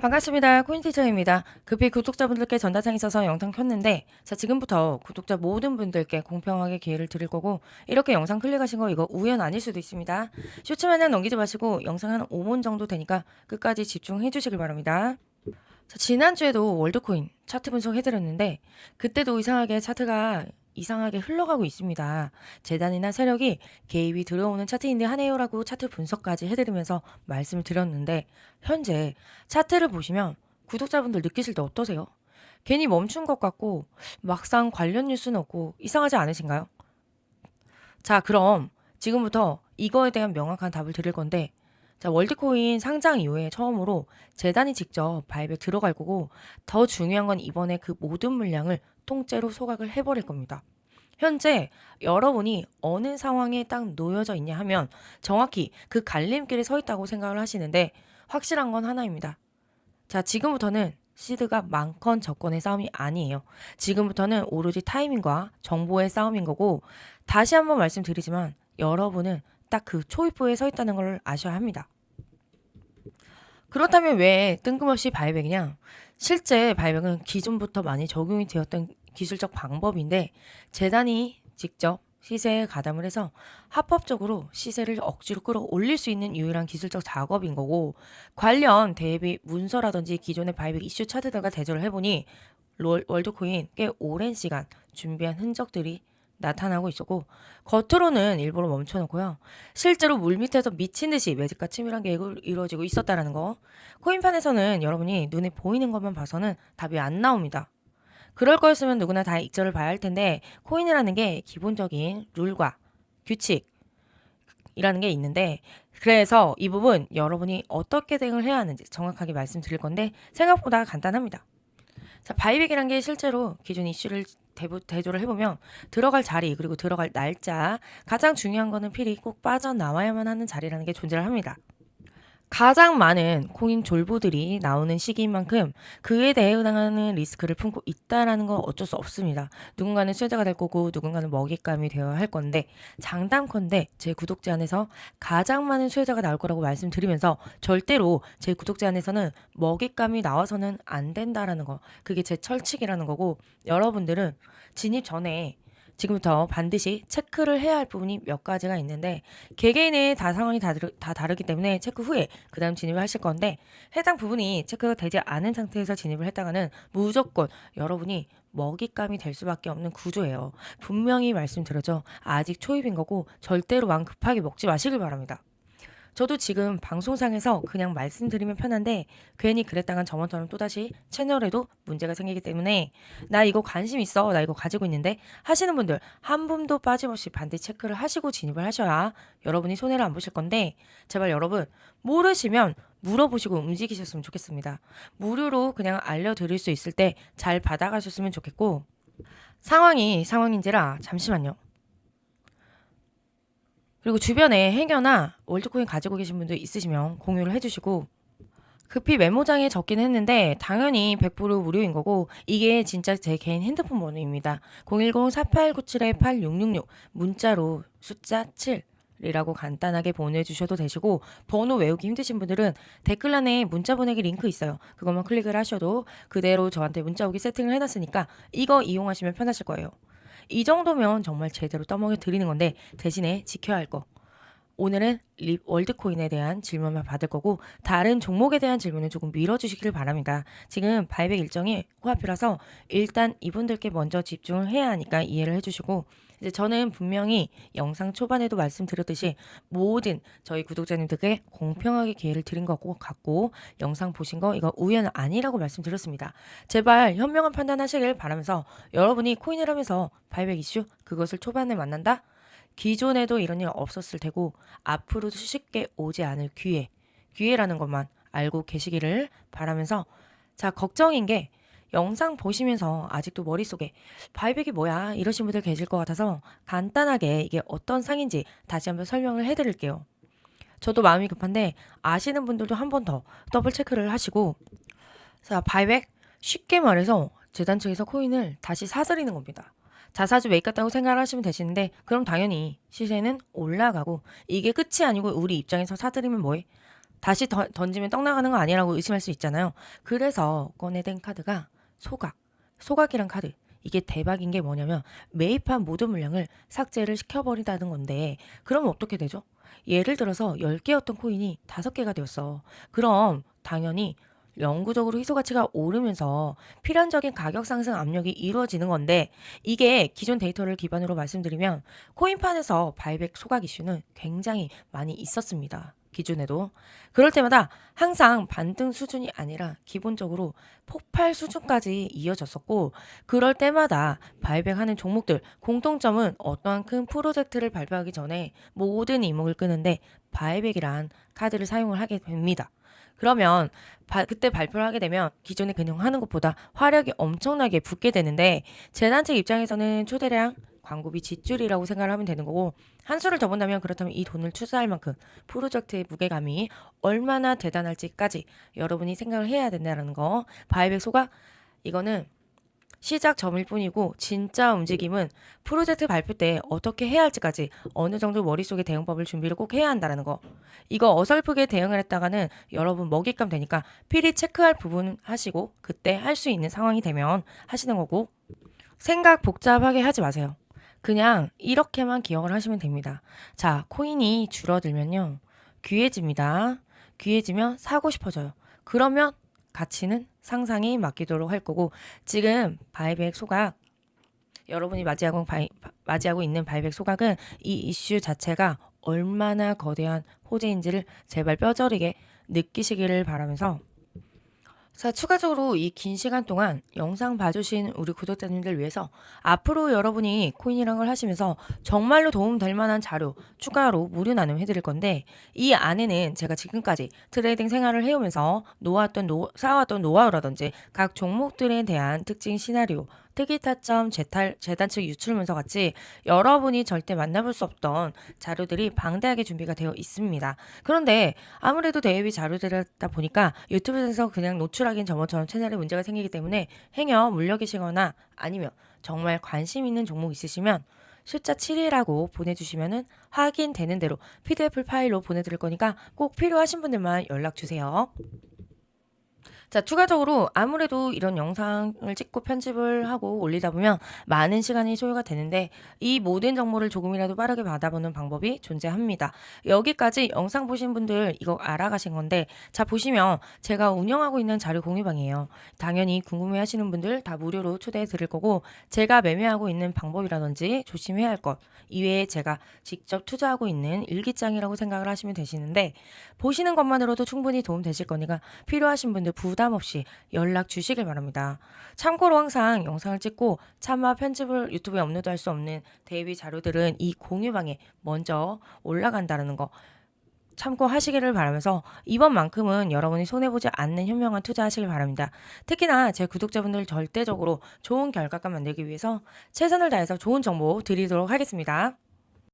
반갑습니다. 코인티처입니다. 급히 구독자분들께 전달창 있어서 영상 켰는데 자 지금부터 구독자 모든 분들께 공평하게 기회를 드릴 거고 이렇게 영상 클릭하신 거 이거 우연 아닐 수도 있습니다. 쇼츠만은 넘기지 마시고 영상 한 5분 정도 되니까 끝까지 집중해 주시길 바랍니다. 자, 지난주에도 월드코인 차트 분석해드렸는데 그때도 이상하게 차트가 이상하게 흘러가고 있습니다. 재단이나 세력이 개입이 들어오는 차트인데 하네요라고 차트 분석까지 해드리면서 말씀을 드렸는데 현재 차트를 보시면 구독자분들 느끼실 때 어떠세요? 괜히 멈춘 것 같고 막상 관련 뉴스는 없고 이상하지 않으신가요? 자, 그럼 지금부터 이거에 대한 명확한 답을 드릴 건데 자, 월드코인 상장 이후에 처음으로 재단이 직접 발배 들어갈 거고 더 중요한 건 이번에 그 모든 물량을 통째로 소각을 해버릴 겁니다. 현재 여러분이 어느 상황에 딱 놓여져 있냐 하면 정확히 그 갈림길에 서 있다고 생각을 하시는데 확실한 건 하나입니다. 자, 지금부터는 시드가 많건 적건의 싸움이 아니에요. 지금부터는 오로지 타이밍과 정보의 싸움인 거고 다시 한번 말씀드리지만 여러분은 딱 그 초입부에 서 있다는 걸 아셔야 합니다. 그렇다면 왜 뜬금없이 바이백이냐? 실제 바이백은 기존부터 많이 적용이 되었던 기술적 방법인데 재단이 직접 시세에 가담을 해서 합법적으로 시세를 억지로 끌어올릴 수 있는 유일한 기술적 작업인 거고 관련 대비 문서라든지 기존의 바이백 이슈 차트들과 대조를 해보니 롤- 월드코인 꽤 오랜 시간 준비한 흔적들이 나타나고 있었고 겉으로는 일부러 멈춰놓고요. 실제로 물밑에서 미친 듯이 매직과 치밀한 계획을 이루어지고 있었다라는 거. 코인판에서는 여러분이 눈에 보이는 것만 봐서는 답이 안 나옵니다. 그럴 거였으면 누구나 다 익절을 봐야 할 텐데 코인이라는 게 기본적인 룰과 규칙이라는 게 있는데 그래서 이 부분 여러분이 어떻게 대응을 해야 하는지 정확하게 말씀드릴 건데 생각보다 간단합니다. 자, 바이백이란 게 실제로 기존 이슈를 대부, 대조를 해보면 들어갈 자리 그리고 들어갈 날짜 가장 중요한 거는 필히 꼭 빠져나와야만 하는 자리라는 게 존재를 합니다. 가장 많은 코인 졸부들이 나오는 시기인 만큼 그에 대해 해당하는 리스크를 품고 있다라는 건 어쩔 수 없습니다. 누군가는 수혜자가 될 거고 누군가는 먹잇감이 되어야 할 건데 장담컨대 제 구독자 안에서 가장 많은 수혜자가 나올 거라고 말씀드리면서 절대로 제 구독자 안에서는 먹잇감이 나와서는 안 된다라는 거 그게 제 철칙이라는 거고 여러분들은 진입 전에 지금부터 반드시 체크를 해야 할 부분이 몇 가지가 있는데 개개인의 다 상황이 다, 다르, 다 다르기 때문에 체크 후에 그 다음 진입을 하실 건데 해당 부분이 체크가 되지 않은 상태에서 진입을 했다가는 무조건 여러분이 먹잇감이 될 수밖에 없는 구조예요. 분명히 말씀드렸죠. 아직 초입인 거고 절대로 마음 급하게 먹지 마시길 바랍니다. 저도 지금 방송상에서 그냥 말씀드리면 편한데 괜히 그랬다간 저번처럼 또다시 채널에도 문제가 생기기 때문에 나 이거 관심 있어 나 이거 가지고 있는데 하시는 분들 한 분도 빠짐없이 반드시 체크를 하시고 진입을 하셔야 여러분이 손해를 안 보실 건데 제발 여러분 모르시면 물어보시고 움직이셨으면 좋겠습니다. 무료로 그냥 알려드릴 수 있을 때 잘 받아가셨으면 좋겠고 상황이 상황인지라 잠시만요. 그리고 주변에 행여나 월드코인 가지고 계신 분들 있으시면 공유를 해주시고 급히 메모장에 적긴 했는데 당연히 100% 무료인 거고 이게 진짜 제 개인 핸드폰 번호입니다. 010-4897-8666 문자로 숫자 7 이라고 간단하게 보내주셔도 되시고 번호 외우기 힘드신 분들은 댓글란에 문자 보내기 링크 있어요. 그것만 클릭을 하셔도 그대로 저한테 문자 오기 세팅을 해놨으니까 이거 이용하시면 편하실 거예요. 이 정도면 정말 제대로 떠먹여 드리는 건데 대신에 지켜야 할 거. 오늘은 립 월드코인에 대한 질문만 받을 거고 다른 종목에 대한 질문은 조금 밀어주시길 바랍니다. 지금 바이백 일정이 코앞이라서 일단 이분들께 먼저 집중을 해야 하니까 이해를 해주시고 이제 저는 분명히 영상 초반에도 말씀드렸듯이 모든 저희 구독자님들께 공평하게 기회를 드린 것 같고 영상 보신 거 이거 우연 아니라고 말씀드렸습니다. 제발 현명한 판단하시길 바라면서 여러분이 코인을 하면서 바이백 이슈 그것을 초반에 만난다? 기존에도 이런 일 없었을 테고 앞으로도 쉽게 오지 않을 기회, 기회라는 것만 알고 계시기를 바라면서 자 걱정인 게 영상 보시면서 아직도 머릿속에 바이백이 뭐야 이러신 분들 계실 것 같아서 간단하게 이게 어떤 상인지 다시 한번 설명을 해드릴게요. 저도 마음이 급한데 아시는 분들도 한 번 더 더블 체크를 하시고 자 바이백 쉽게 말해서 재단 측에서 코인을 다시 사들이는 겁니다. 자사주 매입 같다고 생각을 하시면 되시는데 그럼 당연히 시세는 올라가고 이게 끝이 아니고 우리 입장에서 사들이면 뭐해? 다시 던- 던지면 떡 나가는 거 아니라고 의심할 수 있잖아요. 그래서 꺼내든 카드가 소각, 소각이란 카드. 이게 대박인 게 뭐냐면 매입한 모든 물량을 삭제를 시켜버린다는 건데 그러면 어떻게 되죠? 예를 들어서 10개였던 코인이 5개가 되었어. 그럼 당연히 영구적으로 희소 가치가 오르면서 필연적인 가격 상승 압력이 이루어지는 건데 이게 기존 데이터를 기반으로 말씀드리면 코인판에서 바이백 소각 이슈는 굉장히 많이 있었습니다. 기존에도 그럴 때마다 항상 반등 수준이 아니라 기본적으로 폭발 수준까지 이어졌었고 그럴 때마다 바이백하는 종목들 공통점은 어떠한 큰 프로젝트를 발표하기 전에 모든 이목을 끄는데 바이백이란 카드를 사용을 하게 됩니다. 그러면 바- 그때 발표를 하게 되면 기존에 그냥 하는 것보다 화력이 엄청나게 붙게 되는데 재단 측 입장에서는 초대량 광고비 지출이라고 생각을 하면 되는 거고 한 수를 더 본다면 그렇다면 이 돈을 투자할 만큼 프로젝트의 무게감이 얼마나 대단할지까지 여러분이 생각을 해야 된다는 거 바이백 소가 이거는 시작점일 뿐이고 진짜 움직임은 프로젝트 발표 때 어떻게 해야 할지까지 어느 정도 머릿속에 대응법을 준비를 꼭 해야 한다는 거 이거 어설프게 대응을 했다가는 여러분 먹잇감 되니까 필히 체크할 부분 하시고 그때 할 수 있는 상황이 되면 하시는 거고 생각 복잡하게 하지 마세요. 그냥 이렇게만 기억을 하시면 됩니다. 자, 코인이 줄어들면요. 귀해집니다. 귀해지면 사고 싶어져요. 그러면 가치는 상상이 맡기도록 할 거고 지금 바이백 소각 여러분이 맞이하고, 바이, 맞이하고 있는 바이백 소각은 이 이슈 자체가 얼마나 거대한 호재인지를 제발 뼈저리게 느끼시기를 바라면서 자, 추가적으로 이 긴 시간 동안 영상 봐주신 우리 구독자님들 위해서 앞으로 여러분이 코인이란 걸 하시면서 정말로 도움될 만한 자료 추가로 무료 나눔 해드릴 건데 이 안에는 제가 지금까지 트레이딩 생활을 해오면서 놓았던 노, 쌓아왔던 노하우라든지 각 종목들에 대한 특징 시나리오 특이 타점 재탈, 재단 측 유출 문서 같이 여러분이 절대 만나볼 수 없던 자료들이 방대하게 준비가 되어 있습니다. 그런데 아무래도 대입이 자료들이다 보니까 유튜브에서 그냥 노출하기엔 저번처럼 채널에 문제가 생기기 때문에 행여 물려 계시거나 아니면 정말 관심 있는 종목 있으시면 숫자 7이라고 보내주시면은 확인되는 대로 PDF 파일로 보내드릴 거니까 꼭 필요하신 분들만 연락 주세요. 자, 추가적으로 아무래도 이런 영상을 찍고 편집을 하고 올리다 보면 많은 시간이 소요가 되는데 이 모든 정보를 조금이라도 빠르게 받아보는 방법이 존재합니다. 여기까지 영상 보신 분들 이거 알아가신 건데 자, 보시면 제가 운영하고 있는 자료 공유방이에요. 당연히 궁금해 하시는 분들 다 무료로 초대해 드릴 거고 제가 매매하고 있는 방법이라든지 조심해야 할 것 이외에 제가 직접 투자하고 있는 일기장이라고 생각을 하시면 되시는데 보시는 것만으로도 충분히 도움 되실 거니까 필요하신 분들 부담 없이 연락 주시길 바랍니다. 참고로 항상 영상을 찍고 차마 편집을 유튜브에 업로드할 수 없는 대비 자료들은 이 공유방에 먼저 올라간다는 거 참고하시기를 바라면서 이번만큼은 여러분이 손해보지 않는 현명한 투자하시길 바랍니다. 특히나 제 구독자분들 절대적으로 좋은 결과감 만들기 위해서 최선을 다해서 좋은 정보 드리도록 하겠습니다.